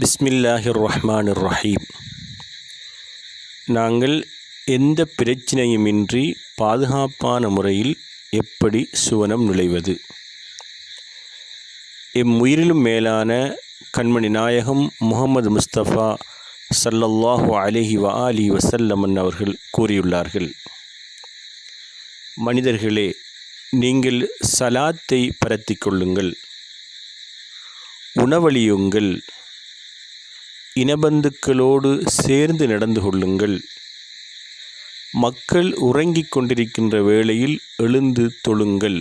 பிஸ்மில்லாஹிர் ரஹ்மான் ரஹீம் நாங்கள் எந்த பிரச்சனையுமின்றி பாதுகாப்பான முறையில் எப்படி சுவனம் நுழைவது? எம் உயிரிலும் மேலான கண்மணி நாயகம் முகமது முஸ்தபா சல்லல்லாஹு அலஹி வ அலி வசல்லமன் அவர்கள் கூறியுள்ளார்கள். மனிதர்களே நீங்கள் சலாத்தை பரத்திக்கொள்ளுங்கள் உணவளியுங்கள். இனபந்துக்களோடு சேர்ந்து நடந்து கொள்ளுங்கள். மக்கள் உறங்கிக் கொண்டிருக்கின்ற வேளையில் எழுந்து தொழுங்கள்.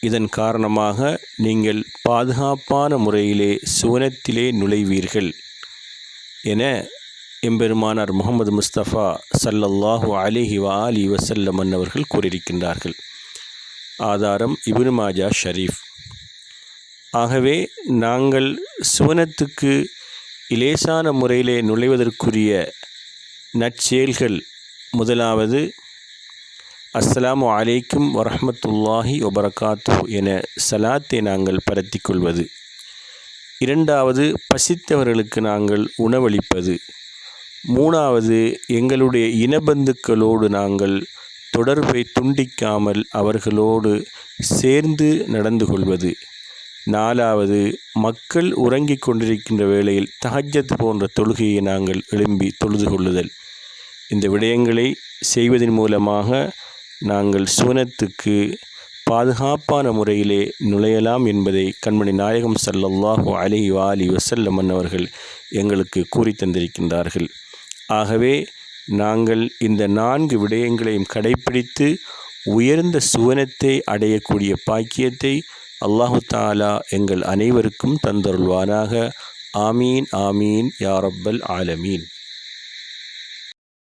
இதன் காரணமாக நீங்கள் பாதுகாப்பான முறையிலே சுவனத்திலே நுழைவீர்கள். என எம்பெருமானார் முகமது முஸ்தபா சல்லல்லாஹு அலிஹி வ அலி வசல்லம் அவர்கள் கூறியிருக்கின்றார்கள். ஆதாரம் இப்னு மாஜா ஷரீஃப். ஆகவே நாங்கள் சிவனத்துக்கு இலேசான முறையிலே நுழைவதற்குரிய நற்செயல்கள் முதலாவது அஸ்ஸலாமு அலைக்கும் வரஹமத்துல்லாஹி வபரகாத்து என சலாத்தை நாங்கள் பரத்திக்கொள்வது. இரண்டாவது பசித்தவர்களுக்கு நாங்கள் உணவளிப்பது. மூணாவது எங்களுடைய இனபந்துக்களோடு நாங்கள் தொடர்பை துண்டிக்காமல் அவர்களோடு சேர்ந்து நடந்து கொள்வது. நாலாவது மக்கள் உறங்கிக் கொண்டிருக்கின்ற வேளையில் தஹஜத் போன்ற தொழுகையை நாங்கள் எழும்பி தொழுது கொள்ளுதல். இந்த விடயங்களை செய்வதன் மூலமாக நாங்கள் சுவனத்துக்கு பாதுகாப்பான முறையிலே நுழையலாம் என்பதை கண்மணி நாயகம் சல்லல்லாஹு அலி வாலி வசல்லமன் அவர்கள் எங்களுக்கு கூறி தந்திருக்கின்றார்கள். ஆகவே நாங்கள் இந்த நான்கு விடயங்களையும் கடைப்பிடித்து உயர்ந்த சுவனத்தை அடையக்கூடிய பாக்கியத்தை அல்லாஹு தாலா எங்கள் அனைவருக்கும் தந்தருள்வானாக. ஆமீன் ஆமீன் யா ரப்பல் ஆலமீன்.